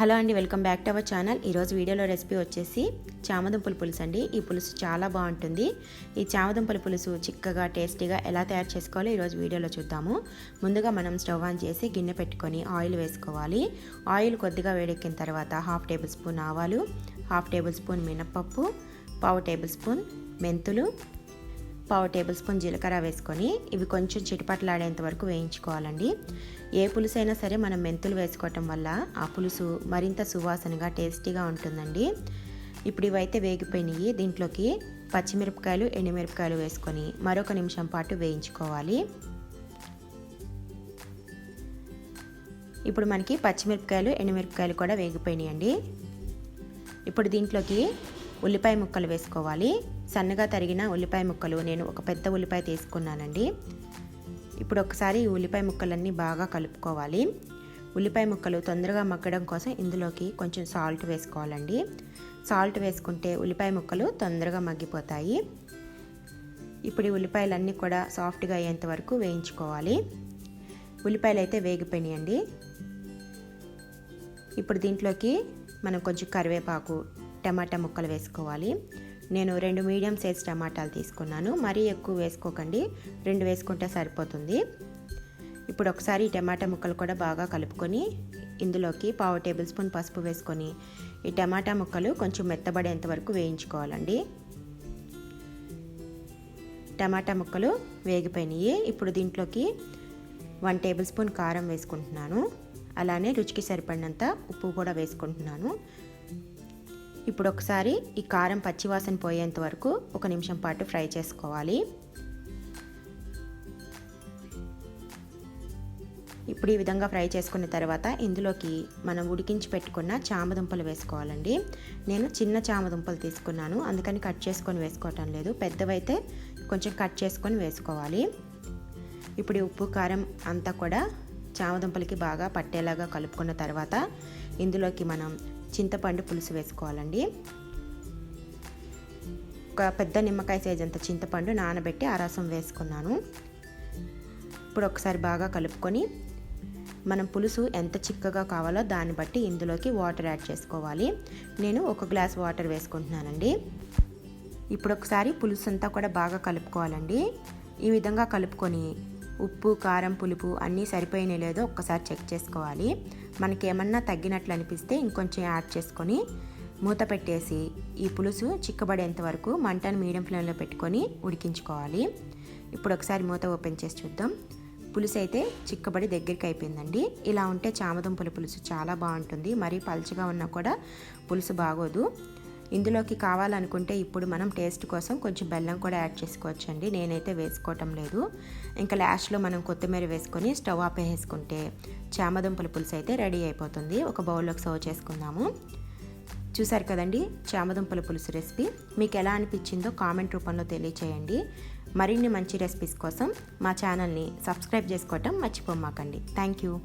Hello అండి welcome back to our channel. ఈరోజు వీడియోలో రెసిపీ వచ్చేసి చామదుంపల పులుసు అండి. ఈ పులుసు చాలా బాగుంటుంది. ఈ చామదుంపల పులుసు చిక్కగా టేస్టీగా ఎలా తయారు చేసుకోవాలో ఈరోజు వీడియోలో చూద్దాము. ముందుగా మనం స్టవ్ ఆన్ చేసి గిన్నె పెట్టుకొని ఆయిల్ వేసుకోవాలి. ఆయిల్ కొద్దిగా వేడెక్కిన తర్వాత హాఫ్ టేబుల్ స్పూన్ ఆవాలు హాఫ్ టేబుల్ స్పూన్ మినప్పప్పు పావు టేబుల్ స్పూన్ మెంతులు పావు టేబుల్ స్పూన్ జీలకర్ర వేసుకొని ఇవి కొంచెం చిటిపట్లాడేంత వరకు వేయించుకోవాలండి. ఏ పులుసు అయినా సరే మనం మెంతులు వేసుకోవటం వల్ల ఆ పులుసు మరింత సువాసనగా టేస్టీగా ఉంటుందండి. ఇప్పుడు ఇవైతే వేగిపోయినాయి. దీంట్లోకి పచ్చిమిరపకాయలు ఎండుమిరపకాయలు వేసుకొని మరొక నిమిషం పాటు వేయించుకోవాలి. ఇప్పుడు మనకి పచ్చిమిరపకాయలు ఎండుమిరపకాయలు కూడా వేగిపోయినాయండి. ఇప్పుడు దీంట్లోకి ఉల్లిపాయ ముక్కలు వేసుకోవాలి. సన్నగా తరిగిన ఉల్లిపాయ ముక్కలు నేను ఒక పెద్ద ఉల్లిపాయ తీసుకున్నానండి. ఇప్పుడు ఒకసారి ఈ ఉల్లిపాయ ముక్కలన్నీ బాగా కలుపుకోవాలి. ఉల్లిపాయ ముక్కలు తొందరగా మగ్గడం కోసం ఇందులోకి కొంచెం సాల్ట్ వేసుకోవాలండి. సాల్ట్ వేసుకుంటే ఉల్లిపాయ ముక్కలు తొందరగా మగ్గిపోతాయి. ఇప్పుడు ఈ ఉల్లిపాయలన్నీ కూడా సాఫ్ట్గా అయ్యేంత వరకు వేయించుకోవాలి. ఉల్లిపాయలు అయితే వేగిపోయినాయండి. ఇప్పుడు దీంట్లోకి మనం కొంచెం కరివేపాకు టమాటా ముక్కలు వేసుకోవాలి. నేను రెండు మీడియం సైజ్ టమాటాలు తీసుకున్నాను. మరీ ఎక్కువ వేసుకోకండి. రెండు వేసుకుంటే సరిపోతుంది. ఇప్పుడు ఒకసారి ఈ టమాటా ముక్కలు కూడా బాగా కలుపుకొని ఇందులోకి పావు టేబుల్ స్పూన్ పసుపు వేసుకొని ఈ టమాటా ముక్కలు కొంచెం మెత్తబడేంత వరకు వేయించుకోవాలండి. టమాటా ముక్కలు వేగిపోయినాయి. ఇప్పుడు దీంట్లోకి వన్ టేబుల్ స్పూన్ కారం వేసుకుంటున్నాను. అలానే రుచికి సరిపడినంత ఉప్పు కూడా వేసుకుంటున్నాను. ఇప్పుడు ఒకసారి ఈ కారం పచ్చివాసన పోయేంత వరకు ఒక నిమిషం పాటు ఫ్రై చేసుకోవాలి. ఇప్పుడు ఈ విధంగా ఫ్రై చేసుకున్న తర్వాత ఇందులోకి మనం ఉడికించి పెట్టుకున్న చామదుంపలు వేసుకోవాలండి. నేను చిన్న చామదుంపలు తీసుకున్నాను. అందుకని కట్ చేసుకొని వేసుకోవటం లేదు. పెద్దవైతే కొంచెం కట్ చేసుకొని వేసుకోవాలి. ఇప్పుడు ఉప్పు కారం అంతా కూడా చామదుంపలకి బాగా పట్టేలాగా కలుపుకున్న తర్వాత ఇందులోకి మనం చింతపండు పులుసు వేసుకోవాలండి. ఒక పెద్ద నిమ్మకాయ సైజ్ అంత చింతపండు నానబెట్టి ఆ రసం వేసుకున్నాను. ఇప్పుడు ఒకసారి బాగా కలుపుకొని మనం పులుసు ఎంత చిక్కగా కావాలో దాన్ని బట్టి ఇందులోకి వాటర్ యాడ్ చేసుకోవాలి. నేను ఒక గ్లాస్ వాటర్ వేసుకుంటున్నానండి. ఇప్పుడు ఒకసారి పులుసు అంతా కూడా బాగా కలుపుకోవాలండి. ఈ విధంగా కలుపుకొని ఉప్పు కారం పులుపు అన్నీ సరిపోయిన లేదో ఒక్కసారి చెక్ చేసుకోవాలి. మనకి ఏమన్నా తగ్గినట్లు అనిపిస్తే ఇంకొంచెం యాడ్ చేసుకొని మూత పెట్టేసి ఈ పులుసు చిక్కబడేంత వరకు మంటను మీడియం ఫ్లేమ్లో పెట్టుకొని ఉడికించుకోవాలి. ఇప్పుడు ఒకసారి మూత ఓపెన్ చేసి చూద్దాం. పులుసు అయితే చిక్కబడి దగ్గరికి అయిపోయిందండి. ఇలా ఉంటే చామదుంపల పులుసు చాలా బాగుంటుంది. మరీ పలుచగా ఉన్నా కూడా పులుసు బాగోదు. ఇందులోకి కావాలనుకుంటే ఇప్పుడు మనం టేస్ట్ కోసం కొంచెం బెల్లం కూడా యాడ్ చేసుకోవచ్చండి. నేనైతే వేసుకోవటం లేదు. ఇంకా లాస్ట్లో మనం కొత్తిమీర వేసుకొని స్టవ్ ఆపేసుకుంటే చామదుంపల పులుసు అయితే రెడీ అయిపోతుంది. ఒక బౌల్లోకి సర్వ్ చేసుకుందాము. చూసారు కదండి చామదుంపల పులుసు రెసిపీ? మీకు ఎలా అనిపించిందో కామెంట్ రూపంలో తెలియచేయండి. మరిన్ని మంచి రెసిపీస్ కోసం మా ఛానల్ని సబ్స్క్రైబ్ చేసుకోవటం మర్చిపోమాకండి. Thank you.